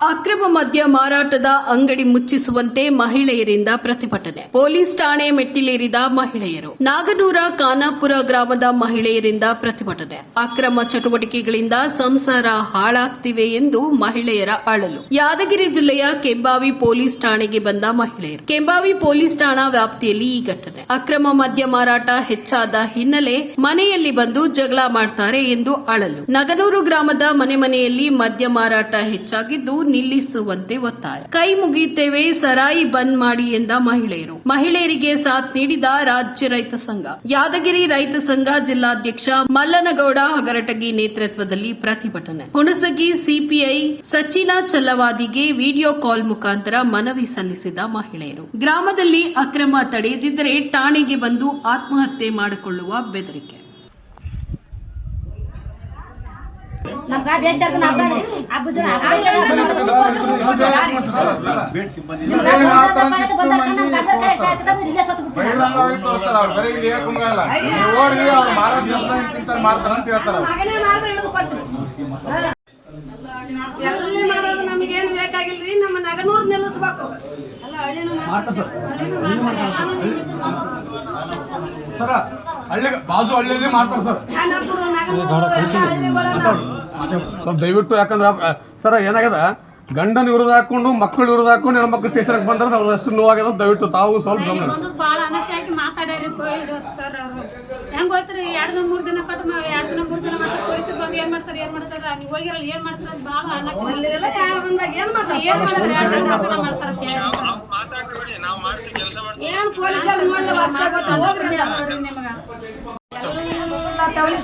ಅಕ್ರಮ ಮದ್ಯ ಮಾರಾಟದ ಅಂಗಡಿ ಮುಚ್ಚಿಸುವಂತೆ ಮಹಿಳೆಯರಿಂದ ಪ್ರತಿಭಟನೆ. ಪೊಲೀಸ್ ಠಾಣೆ ಮೆಟ್ಟಿಲೇರಿದ ಮಹಿಳೆಯರು. ನಾಗನೂರ ಖಾನಾಪುರ ಗ್ರಾಮದ ಮಹಿಳೆಯರಿಂದ ಪ್ರತಿಭಟನೆ. ಅಕ್ರಮ ಚಟುವಟಿಕೆಗಳಿಂದ ಸಂಸಾರ ಹಾಳಾಗ್ತಿವೆ ಎಂದು ಮಹಿಳೆಯರ ಅಳಲು. ಯಾದಗಿರಿ ಜಿಲ್ಲೆಯ ಕೆಂಬಾವಿ ಪೊಲೀಸ್ ಠಾಣೆಗೆ ಬಂದ ಮಹಿಳೆಯರು. ಕೆಂಬಾವಿ ಪೊಲೀಸ್ ಠಾಣಾ ವ್ಯಾಪ್ತಿಯಲ್ಲಿ ಈ ಘಟನೆ. ಅಕ್ರಮ ಮದ್ಯ ಮಾರಾಟ ಹೆಚ್ಚಾದ ಹಿನ್ನೆಲೆ ಮನೆಯಲ್ಲಿ ಬಂದು ಜಗಳ ಮಾಡ್ತಾರೆ ಎಂದು ಅಳಲು. ನಗನೂರು ಗ್ರಾಮದ ಮನೆ ಮನೆಯಲ್ಲಿ ಮದ್ಯ ಮಾರಾಟ ಹೆಚ್ಚಾಗಿದ್ದು ನಿಲ್ಲಿಸುವಂತೆ ಒತ್ತಾಯ. ಕೈ ಮುಗಿಯುತ್ತೇವೆ, ಸರಾಯಿ ಬಂದ್ ಮಾಡಿ ಎಂದ ಮಹಿಳೆಯರು. ಮಹಿಳೆಯರಿಗೆ ಸಾಥ್ ನೀಡಿದ ರಾಜ್ಯ ರೈತ ಸಂಘ. ಯಾದಗಿರಿ ರೈತ ಸಂಘ ಜಿಲ್ಲಾಧ್ಯಕ್ಷ ಮಲ್ಲನಗೌಡ ಹಗರಟಗಿ ನೇತೃತ್ವದಲ್ಲಿ ಪ್ರತಿಭಟನೆ. ಹುಣಸಗಿ ಸಿಪಿಐ ಸಚಿನ ಚಲ್ಲವಾದಿಗೆ ವಿಡಿಯೋ ಕಾಲ್ ಮುಖಾಂತರ ಮನವಿ ಸಲ್ಲಿಸಿದ ಮಹಿಳೆಯರು. ಗ್ರಾಮದಲ್ಲಿ ಅಕ್ರಮ ತಡೆಯದಿದ್ದರೆ ಠಾಣೆಗೆ ಬಂದು ಆತ್ಮಹತ್ಯೆ ಮಾಡಿಕೊಳ್ಳುವ ಬೆದರಿಕೆ. ತೋರಿಸ್ತಾರ ಅವ್ರು. ಬರೀ ಇಲ್ಲಿ ತಿಂತಾರ ಮಾರ್ತಾರ ಅಂತ ಹೇಳ್ತಾರ ಅವ್ರು. ಎಲ್ಲಿ ಮಾರೋದು ನಮಗೇನು ಬೇಕಾಗಿಲ್ರಿ? ನಮ್ಮ ನಗನೂರ್ ನಿಲ್ಲಿಸ್ಬೇಕು. ಅಲ್ಲ ಹಳ್ಳಿನೂ ಸರ. ಹಳ್ಳಿ ಬಾಜು ಹಳ್ಳಿಯಲ್ಲಿ ಮಾಡ್ತಾರೆ ಸರ್. ಸ್ವಲ್ಪ ದಯವಿಟ್ಟು ಯಾಕಂದ್ರೆ ಸರ್ ಏನಾಗ್ಯದ ಗಂಡನ ವಿರುದ್ಧ ಹಾಕೊಂಡು ಮಕ್ಕಳು ವಿರುದ್ಧ ಹಾಕೊಂಡು ಹೆಣ್ಮಕ್ಳು ಸ್ಟೇಷನ್ಗೆ ಬಂದ್ರೆ ಅವ್ರು ಅಷ್ಟು ನೋವಾಗ್ಯದ ದಯವಿಟ್ಟು ತಾವು ಸ್ವಲ್ಪ ಗಮನ ಒಂದು ಭಾಳ ಅನಶಾಗಿ ಮಾತಾಡ್ಯಾರಿ ಸರ್ ಅವರು ಹೆಂಗ್ ಹೋಯ್ತ್ರಿ ಎರಡು ದಿನ ಮೂರು ದಿನ ಕಟ್ ಎರಡು ದಿನ ಮೂರು ದಿನ ಮಾಡ್ತಾರೆ ಪೊಲೀಸರು ಬಂದು ಏನ್ ಮಾಡ್ತಾರೆ ಏನ್ ಮಾಡ್ತಾರ ನೀವು ಹೋಗಿರಲ್ಲ ಏನ್ ಮಾಡ್ತಾರ ಅಂತ ಭಾಳ ಅನಕ್ಷ ಬಂದಾಗ ಏನ್ ಮಾಡ್ತಾರೆ ಏನ್ ಮಾಡ್ತಾರೆ ಎರಡು ದಿನ ಮೂರು ದಿನ ಮಾಡ್ತಾರ ಅಂತ ಹೇಳಿ ಸರ್. ಏನ್ ಪೊಲೀಸರು ನೋಡ್ಲಿ ಹೊಸ್ದಾಗ್ ಗೊತ್ತಾ? ಹೋಗ್ರಿ ಅಂತ. ನೋಡ್ರಿ ನಿಮ್ಗ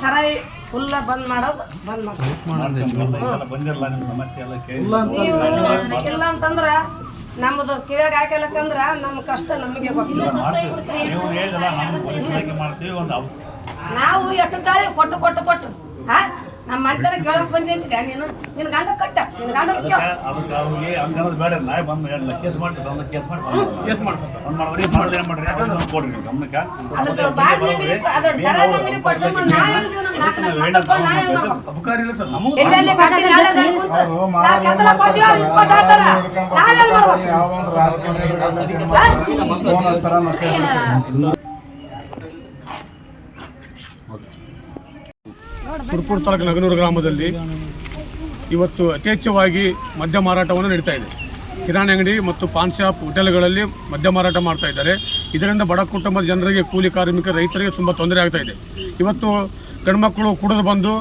ಸರಾಯಿ ಫುಲ್ಲ ಬಂದ್ ಮಾಡೋದು ಬಂದ್ ಮಾಡೋದು ಬಂದಿರಲ್ಲ ನಿಮ್ಮ ಸಮಸ್ಯೆ ಎಲ್ಲ ಕೇಳಿ. ನೀವು ಇಲ್ಲ ಅಂತಂದ್ರ ನಮ್ಮದು ಕಿವ್ಯಾಗ ಹಾಕಲಕ್ಕಂದ್ರ ನಮ್ಮ ಕಷ್ಟ ನಮಗೆ ಗೊತ್ತಿಲ್ಲ ಮಾಡ್ತೀವಿ. ನೀವು ಹೇಳಿದಲ್ಲ ನಮ್ಮ ಪೊಲೀಸ್ ಇಲಾಖೆ ಮಾಡ್ತೀವಿ ಒಂದು ನಾವು ಎಷ್ಟು ತಾಳಿ ಕೊಟ್ಟು ಕೊಟ್ಟು ಕೊಟ್ಟು ಹಾ? ನಮ್ಮ ಮನೆತನ ಕೇಳಕ್ ಬಂದಿದ್ದೆ ನೀನು ನಿನ್ ಗಂಡ ಕಟ್ಟ ನಿನ್ ಗಂಡ ಕೇಳ ಅದಕ್ಕೆ ಅವ್ರಿಗೆ ಹಂಗನ್ನೋದು ಬೇಡ. ಬಂದು ಹೇಳಲ್ಲ ಕೇಸ್ ಕೇಸ್ ಮಾಡಿ ಮಾಡ್ರಿ ಮಾಡೋದು ಏನು ಮಾಡ್ರಿ? ಅದನ್ನ ಕೊಡ್ರಿ ನೀವು ಗಮನಕ್ಕೆ? ಅದ್ರ ಬಾಗಿಲ ಅಂಗಡಿ ಅದ್ರ ಸರಾದ ಅಂಗಡಿ ಕೊಟ್ಟು ನಾವೇನ್ ಜೀವನ ನಾಲ್ಕು ನಾಲ್ಕು ಮಕ್ಕಳು ನಾವೇನ್ ಇಲ್ಲ ಸರ್. ನಮಗೂ ಎಲ್ಲೆಲ್ಲಿ ಕಟ್ಟಿ ನಾಳೆದಲ್ಲಿ ಕುಂತು ಅವ್ರು ನಾವ್ ಕೆತ್ತಲ ಕೊಟ್ಟಿವಿ, ಅವ್ರು ಇಸ್ಕೊಟ್ಟು ಹೋಗ್ತಾರ. ನಾವೇನ್ ಮಾಡ್ಬೇಕು? ಯಾವ ಒಂದು ರಾಜಕೀಯ ಫೋನ್ ಹಚ್ತಾರ ಮತ್ತೆ ಸುರ್ಪುರ ತಾಲೂಕು ನಗನೂರು ಗ್ರಾಮದಲ್ಲಿ ಇವತ್ತು ಯಥೇಚ್ಛವಾಗಿ ಮದ್ಯ ಮಾರಾಟವನ್ನು ನಡೀತಾ ಇದೆ. ಕಿರಾಣಿ ಅಂಗಡಿ ಮತ್ತು ಪಾನ್ ಶಾಪ್, ಹೋಟೆಲ್ಗಳಲ್ಲಿ ಮದ್ಯ ಮಾರಾಟ ಮಾಡ್ತಾ ಇದ್ದಾರೆ. ಇದರಿಂದ ಬಡ ಕುಟುಂಬದ ಜನರಿಗೆ, ಕೂಲಿ ಕಾರ್ಮಿಕ ರೈತರಿಗೆ ತುಂಬ ತೊಂದರೆ ಆಗ್ತಾ ಇದೆ. ಇವತ್ತು ಹೆಣ್ಮಕ್ಳು ಕುಡಿದು ಬಂದು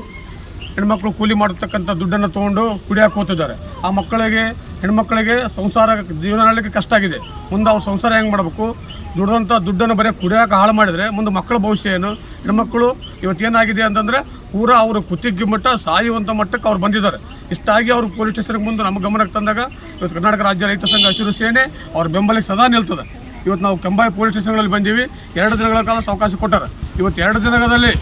ಹೆಣ್ಮಕ್ಳು ಕೂಲಿ ಮಾಡತಕ್ಕಂಥ ದುಡ್ಡನ್ನು ತೊಗೊಂಡು ಕುಡಿಯಾಕೋತಿದ್ದಾರೆ ಹೋಗ್ತಿದ್ದಾರೆ. ಆ ಮಕ್ಕಳಿಗೆ, ಹೆಣ್ಮಕ್ಳಿಗೆ ಸಂಸಾರ ಜೀವನ ಮಾಡಲಿಕ್ಕೆ ಕಷ್ಟ ಆಗಿದೆ. ಮುಂದೆ ಅವ್ರು ಸಂಸಾರ ಹೆಂಗೆ ಮಾಡಬೇಕು? ದುಡ್ದಂಥ ದುಡ್ಡನ್ನು ಬರೀ ಕುಡಿಯೋಕೆ ಹಾಳು ಮಾಡಿದರೆ ಮುಂದೆ ಮಕ್ಕಳ ಭವಿಷ್ಯ ಏನು? ಹೆಣ್ಮಕ್ಳು ಇವತ್ತೇನಾಗಿದೆ ಅಂತಂದರೆ ಪೂರ ಅವರು ಕುತ್ತಿಗೆ ಮಟ್ಟ ಸಾಯುವಂಥ ಮಟ್ಟಕ್ಕೆ ಅವ್ರು ಬಂದಿದ್ದಾರೆ. ಇಷ್ಟಾಗಿ ಅವರು ಪೊಲೀಸ್ ಸ್ಟೇಷನ್ಗೆ ಮುಂದೆ ನಮ್ಮ ಗಮನಕ್ಕೆ ತಂದಾಗ ಇವತ್ತು ಕರ್ನಾಟಕ ರಾಜ್ಯ ರೈತ ಸಂಘ ಹಸಿರು ಸೇನೆ ಅವ್ರ ಬೆಂಬಲಕ್ಕೆ ಸದಾ ನಿಲ್ತದೆ. ಇವತ್ತು ನಾವು ಕೆಂಬಾಯಿ ಪೊಲೀಸ್ ಸ್ಟೇಷನ್ಗಳಲ್ಲಿ ಬಂದೀವಿ. ಎರಡು ದಿನಗಳ ಕಾಲ ಅವಕಾಶ ಕೊಟ್ಟಾರೆ. ಇವತ್ತು ಎರಡು ದಿನಗಳಲ್ಲಿ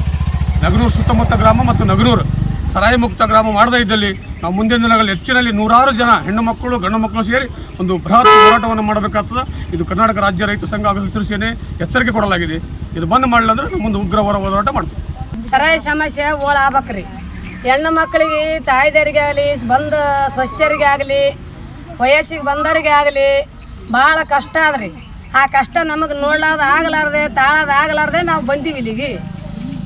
ನಗರೂರು ಸುತ್ತಮುತ್ತ ಗ್ರಾಮ ಮತ್ತು ನಗನೂರು. ಸರಾಯಿ ಮುಕ್ತ ಗ್ರಾಮ ಮಾಡದೇ ಇದ್ದಲ್ಲಿ ನಾವು ಮುಂದಿನ ದಿನಗಳಲ್ಲಿ ಹೆಚ್ಚಿನಲ್ಲಿ ನೂರಾರು ಜನ ಹೆಣ್ಣು ಮಕ್ಕಳು, ಗಂಡು ಮಕ್ಕಳು ಸೇರಿ ಒಂದು ಬೃಹತ್ ಹೋರಾಟವನ್ನು ಮಾಡಬೇಕಾಗ್ತದೆ. ಇದು ಕರ್ನಾಟಕ ರಾಜ್ಯ ರೈತ ಸಂಘ ಹಾಗೂ ಎಚ್ಚರಿಕೆ ಕೊಡಲಾಗಿದೆ. ಇದು ಬಂದ್ ಮಾಡಲಿಲ್ಲ ಅಂದ್ರೆ ನಾವು ಮುಂದೆ ಉಗ್ರ ಹೊರ ಹೋರಾಟ ಮಾಡ್ತೀವಿ. ಸರಾಯಿ ಸಮಸ್ಯೆ ಓಳ ಆಗ್ಬೇಕ್ರಿ. ಹೆಣ್ಣು ಮಕ್ಕಳಿಗೆ, ತಾಯಿದರಿಗೆ ಆಗಲಿ, ಬಂದ ಸ್ವಸ್ಥರಿಗೆ ಆಗಲಿ, ವಯಸ್ಸಿಗೆ ಬಂದವರಿಗೆ ಆಗಲಿ ಭಾಳ ಕಷ್ಟ ಅದ್ರಿ ಆ ಕಷ್ಟ ನಮಗೆ ನೋಡ್ಲಾರ್ದ ಆಗಲಾರ್ದೆ ತಾಳದ ಆಗಲಾರ್ದೆ ನಾವು ಬಂದೀವಿ ಇಲ್ಲಿಗೆ.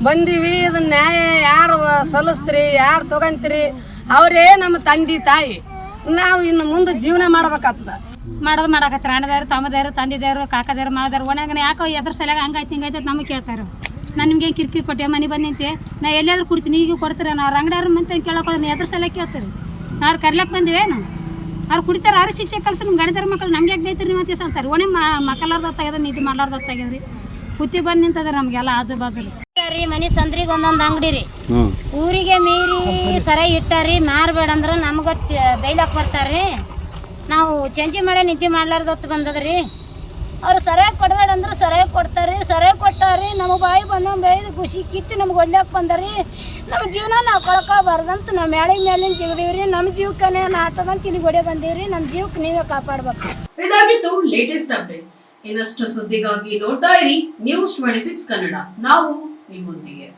ಬಂದೀವಿ, ಇದನ್ನ ನ್ಯಾಯ ಯಾರು ಸಲ್ಲಿಸ್ತೀರಿ, ಯಾರು ತಗೊಂತೀರಿ, ಅವರೇ ನಮ್ಮ ತಂದೆ, ತಾಯಿ. ನಾವು ಇನ್ನು ಮುಂದೆ ಜೀವನ ಮಾಡ್ಬೇಕಾಗ್ತದ. ಮಾಡೋದು ಮಾಡಕತ್ತಾರೆ ಅಣ್ಣದಾರು ತಮ್ಮದಾರು ತಂದಿದಾರು ಕಾಕದಾರು ಮಾವದಾರು ಒಣಗನೆ ಯಾಕೋ ಎದ್ರ ಸಲಗ ಹಂಗಾಯ್ತು ಹಿಂಗಾಯ್ತು ನಮಗೆ ಕೇಳ್ತಾರೆ. ನಾನು ನಿಮ್ಗೆ ಕಿರಿಕಿರಿ ಕೊಟ್ಟೆ ಮನೆ ಬಂದು ನಿಂತೆ ನಾ ಎಲ್ಲಾದ್ರೂ ಕುಡ್ತೀನಿ ಈಗ ಕೊಡ್ತೀರ, ನಾವು ಅಂಗಡಿಯವ್ರ ಮಂತೆ ಕೇಳಕ್ಕೆ ಹೋದ್ರೆ ಎದ್ರ ಸಲ ಕೇಳ್ತಾರೆ. ನಾವು ಕರ್ಲಕ್ಕೆ ಬಂದಿವೇನು ಅವ್ರು ಕುಡಿತಾರೆ, ಅವ್ರು ಶಿಕ್ಷೆ ಕಲಸ ನಿಮ್ಮ ಗಣಿತರ ಮಕ್ಕಳು ನಮ್ಗೆ ಯಾಕೆ ಬೈತೀರಿ ನೀವು ಅಂತ ಅಂತಾರೆ ಒಣೆ ಮಕ್ಕಳಾರ್ದು ಹೊತ್ತಾಗ್ಯದ ನಿದ್ದೆ ಮಾಡ್ಲಾರ್ದು ಹೊತ್ತಾಗ್ಯದ್ರಿ. ಬಂದು ನಿಂತದ ನಮಗೆಲ್ಲ ಆಜು ಬಾಜು ರೀ ಮನೆ ಸಂದ್ರಿಗೆ ಒಂದೊಂದು ಅಂಗಡಿ ರೀ. ಊರಿಗೆ ಮೀರಿ ಸರ ಇಟ್ಟಾರಿ ಮಾರ್ಬೇಡ ಅಂದ್ರೆ ನಮ್ಗೆ ಬೈಲಾಕ್ ಬರ್ತಾರ್ರಿ. ನಾವು ಚಂಚಿ ಮಾಡಿ ನಿದ್ದೆ ಮಾಡ್ಲಾರ್ದೊತ್ತು ಬಂದದ್ರಿ. ಅವ್ರು ಸರಿಯಾಗಿ ಕೊಡಬೇಡ ಅಂದ್ರೆ ಸರಿಯಾಗಿ ಕೊಡ್ತಾರ್ರಿ ಸರಿಯಾಗಿ ಕೊಟ್ಟಾರಿ ನಮ್ಮ ಬಾಯಿ ಬಂದಂಗೆ ಬೈದು ಖುಷಿ ಕಿತ್ತು ನಮ್ಗೆ ಒಳ್ಳೆಯಕ್ಕೆ ಬಂದಾರಿ ನಮ್ಮ ಜೀವನ ನಾವು ಕಳ್ಕೊಬಾರ್ದಂತ ನಮ್ಮ ಮೇಳಿಗೆ ಮೇಲಿನ ಜಿಗದೀವ್ರಿ ನಮ್ಮ ಜೀವಕ್ಕನೇ ಆತದಂತ ಇಲ್ಲಿಗೆ ಹೊಡೆ ಬಂದೀವ್ರಿ. ನಮ್ಮ ಜೀವಕ್ಕೆ ನೀವೇ ಕಾಪಾಡ್ಬೇಕು. ಇದಾಗಿತ್ತು ಲೇಟೆಸ್ಟ್ ಅಪ್ಡೇಟ್ಸ್ ಇನ್ನಷ್ಟು ಸುದ್ದಿಗಾಗಿ ನೋಡ್ತಾ ಇರಿ ನ್ಯೂಸ್ ಟ್ವೆಂಟಿ ಸಿಕ್ಸ್ ಕನ್ನಡ ನಾವು নিম্ন